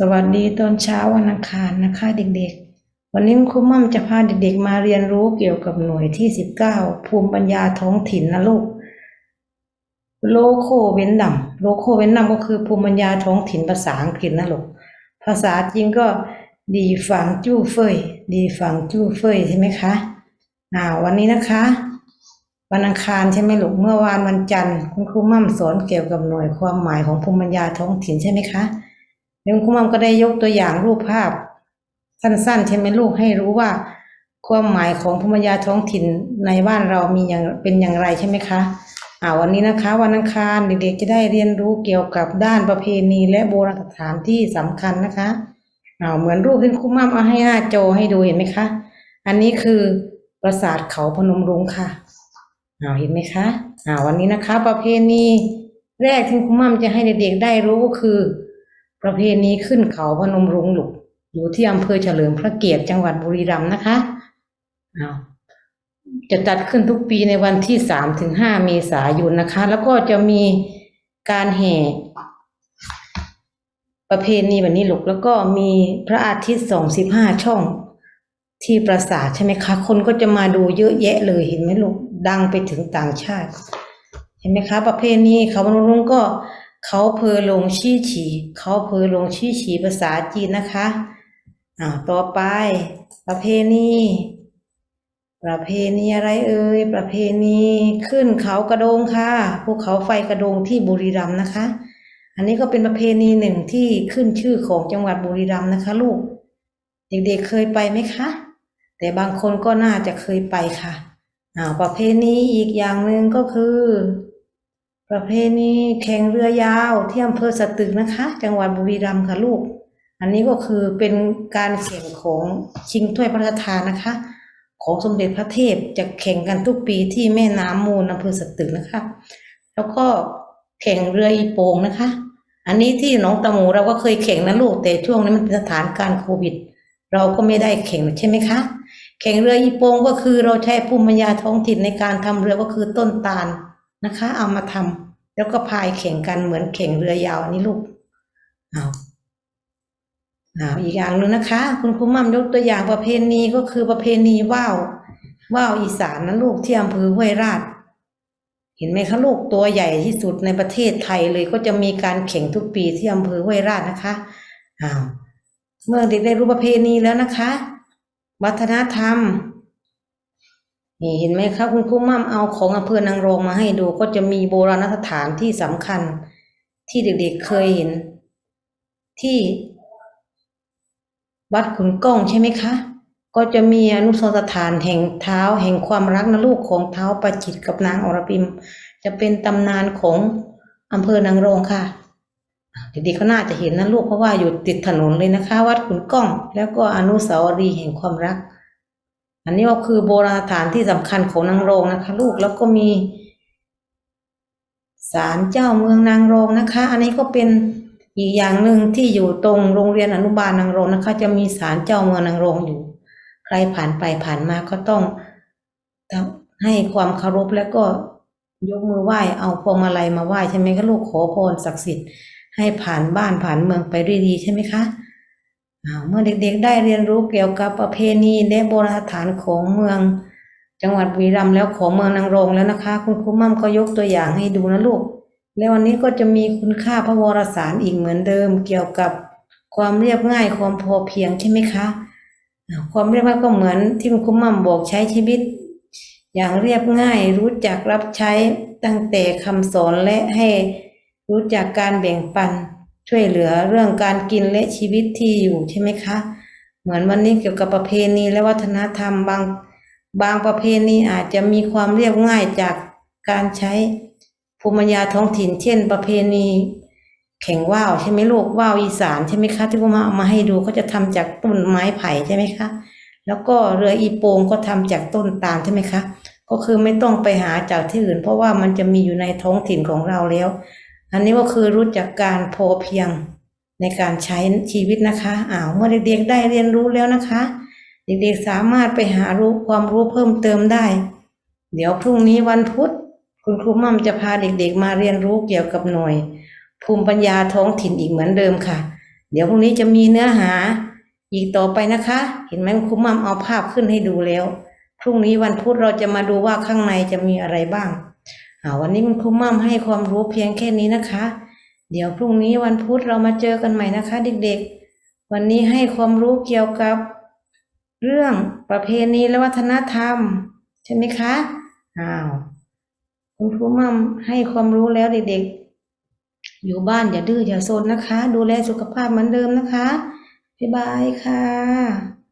สวัสดีตอนเช้าวันอังคารนะคะเด็กๆ วันนี้ครูมั่มจะพาเด็กๆ มาเรียนรู้เกี่ยวกับหน่วยที่สิบเก้าภูมิปัญญาท้องถิ่นนะลูก โลโคเวนดำโลโคเวนดำก็คือภูมิปัญญาท้องถิ่นภาษาอังกฤษนะลูก ภาษาจริงก็ดีฝังจู้เฟยดีฝังจู้เฟยใช่ไหมคะอ่าวันนี้นะคะ วันอังคารใช่ไหมลูกเมื่อวานวันจันทร์คุณครูมั่มสอนเกี่ยวกับหน่วยความหมายของภูมิปัญญาท้องถิ่นใช่ไหมคะ เดี๋ยวคุณมัมก็ได้ยกตัวอย่างรูปภาพ สั้นๆใช่ไหมลูกให้รู้ว่า ความหมายของภูมิปัญญาท้องถิ่นในบ้านเรามีอย่างเป็นอย่างไรใช่ไหมคะอ่าวันนี้นะคะ วันอังคารเด็กๆจะได้เรียนรู้เกี่ยวกับด้านประเพณีและโบราณสถานที่สำคัญนะคะอ่าเหมือนรูปที่คุณมัมเอาให้หน้าจให้ดูเห็นไหมคะ อันนี้คือปราสาทเขาพนมรุ้งค่ะอ่าเห็นไหมคะอ่าวันนี้นะคะ ประเพณีแรกที่คุณมัมจะให้เด็กๆได้รู้ก็คือ ประเพณีขึ้นเขาพนมรุ้งหลุกอยู่ที่อำเภอเฉลิมพระเกียรติจังหวัดบุรีรัมย์นะคะจะจัดขึ้นทุกปีในวันที่สามถึงห้าเมษายนนะคะ แล้วก็จะมีการแห่ประเพณีแบบนี้ลูกแล้วก็มีพระอาทิตย์สองสิบห้าช่องที่ปราสาทใช่ไหมคะ คนก็จะมาดูเยอะแยะเลยเห็นไหมลูกดังไปถึงต่างชาติ เห็นไหมคะ ประเพณีเขาพนมรุงก็ เขาเพอลงชี้ฉีเขาเพอลงชี้ฉีภาษาจีนนะคะอ่าต่อไป ประเพณีประเพณีอะไรเอ่ยประเพณีขึ้นเขากระโดงค่ะภูเขาไฟกระโดงที่บุรีรัมย์นะคะ อันนี้ก็เป็นประเพณีหนึ่งที่ขึ้นชื่อของจังหวัดบุรีรัมย์นะคะ ลูก เด็กๆเคยไปไหมคะ แต่บางคนก็น่าจะเคยไปค่ะอ่าประเพณีอีกอย่างหนึ่งก็คือ ประเพณีแข่งเรือยาวที่อำเภอสตึกนะคะ จังหวัดบุรีรัมย์ค่ะลูก อันนี้ก็คือเป็นการแข่งของชิงถ้วยพระราชทานนะคะ ของสมเด็จพระเทพจะแข่งกันทุกปีที่แม่น้ำมูลอำเภอสตึกนะคะ แล้วก็แข่งเรืออีโปงนะคะ อันนี้ที่หนองตะหมูเราก็เคยแข่งนะลูกแต่ช่วงนี้มันเป็นสถานการณ์โควิด เราก็ไม่ได้แข่งใช่ไหมคะ แข่งเรืออีโปงก็คือเราใช้ภูมิปัญญาท้องถิ่นในการทำเรือก็คือต้นตาล นะคะ เอามาทำแล้วก็พายแข่งกันเหมือนแข่งเรือยาวอันนี้ลูกเอาเอาอีกอย่างหนึ่งนะคะ คุณครูมั่มยกตัวอย่างประเพณีก็คือประเพณีว่าวว่าวอีสานนะลูกที่อำเภอห้วยราช เห็นไหมคะลูกตัวใหญ่ที่สุดในประเทศไทยเลยก็จะมีการแข่งทุกปีที่อำเภอห้วยราชนะคะอ้าวเมื่อเด็กได้รู้ประเพณีแล้วนะคะ วัฒนธรรม นี่เห็นไหมคะคุณครูมั่มเอาของอำเภอนางรองมาให้ดู ก็จะมีโบราณสถานที่สำคัญ ที่เด็กๆเคยเห็น ที่วัดขุนก้องใช่ไหมคะ ก็จะมีอนุสรสถานแห่งเท้าแห่งความรักนะลูกของเท้าประจิตกับนางอรพิม จะเป็นตำนานของอำเภอนางรองค่ะเด็กๆก็น่าจะเห็นนะลูกเพราะว่าอยู่ติดถนนเลยนะคะ วัดขุนก้อง แล้วก็อนุสาวรีย์แห่งความรัก อันนี้ก็คือโบราณสถานที่สำคัญของนางรองนะคะ ลูกแล้วก็มีศาลเจ้าเมืองนางรองนะคะ อันนี้ก็เป็นอีกอย่างหนึ่งที่อยู่ตรงโรงเรียนอนุบาลนางรองนะคะ จะมีศาลเจ้าเมืองนางรองอยู่ ใครผ่านไปผ่านมาก็ต้องให้ความเคารพแล้วก็ยกมือไหว้เอาพวงมาลัยมาไหว้ใช่ไหมคะลูกขอพรศักดิ์สิทธิ์ให้ผ่านบ้านผ่านเมืองไปด้วยดีใช่ไหมคะ เมื่อเด็กๆได้เรียนรู้เกี่ยวกับประเพณีและโบราณสถานของเมือง จังหวัดบุรีรัมย์แล้วของเมืองนางรองแล้วนะคะ คุณครูมั่มก็ยกตัวอย่างให้ดูนะลูก แล้ววันนี้ก็จะมีคุณค่าพระวรสารอีกเหมือนเดิม เกี่ยวกับความเรียบง่ายความพอเพียงใช่ไหมคะความเรียบง่ายก็เหมือนที่คุณครูมั่มบอกใช้ชีวิต อย่างเรียบง่ายรู้จักรับใช้ตั้งแต่คำสอนและให้รู้จักการแบ่งปัน ช่วยเหลือเรื่องการกินและชีวิตที่อยู่ใช่ไหมคะ เหมือนวันนี้เกี่ยวกับประเพณีและวัฒนธรรมบางบางประเพณีอาจจะมีความเรียบง่ายจากการใช้ภูมิปัญญาท้องถิ่น เช่น ประเพณี แข่งว่าวใช่ไหมลูกว่าวอีสานใช่ไหมคะที่ผมาเอามาให้ดูก็จะทำจากต้นไม้ไผ่ใช่ไหมคะ แล้วก็เรืออีโปงก็ทำจากต้นตาลใช่ไหมคะ ก็คือไม่ต้องไปหาจากที่อื่น เพราะว่ามันจะมีอยู่ในท้องถิ่นของเราแล้ว อันนี้ก็คือรู้จักการพอเพียงในการใช้ชีวิตนะคะอ้าวเมื่อเด็กๆได้เรียนรู้แล้วนะคะ เด็กๆสามารถไปหารู้ความรู้เพิ่มเติมได้ เดี๋ยวพรุ่งนี้วันพุธคุณครูมั่มจะพาเด็กๆ มาเรียนรู้เกี่ยวกับหน่วย ภูมิปัญญาท้องถิ่นอีกเหมือนเดิมค่ะ เดี๋ยวพรุ่งนี้จะมีเนื้อหาอีกต่อไปนะคะ เห็นไหมครูมั่มเอาภาพขึ้นให้ดูแล้ว พรุ่งนี้วันพุธเราจะมาดูว่าข้างในจะมีอะไรบ้าง วันนี้คุณครูมัมให้ความรู้เพียงแค่นี้นะคะ เดี๋ยวพรุ่งนี้วันพุธเรามาเจอกันใหม่นะคะ เด็กๆ วันนี้ให้ความรู้เกี่ยวกับ เรื่องประเพณีและวัฒนธรรม ใช่ไหมคะอ้าวคุณครูมัมให้ความรู้แล้วเด็กๆ อยู่บ้านอย่าดื้ออย่าโซนนะคะ ดูแลสุขภาพเหมือนเดิมนะคะบ๊ายบายค่ะ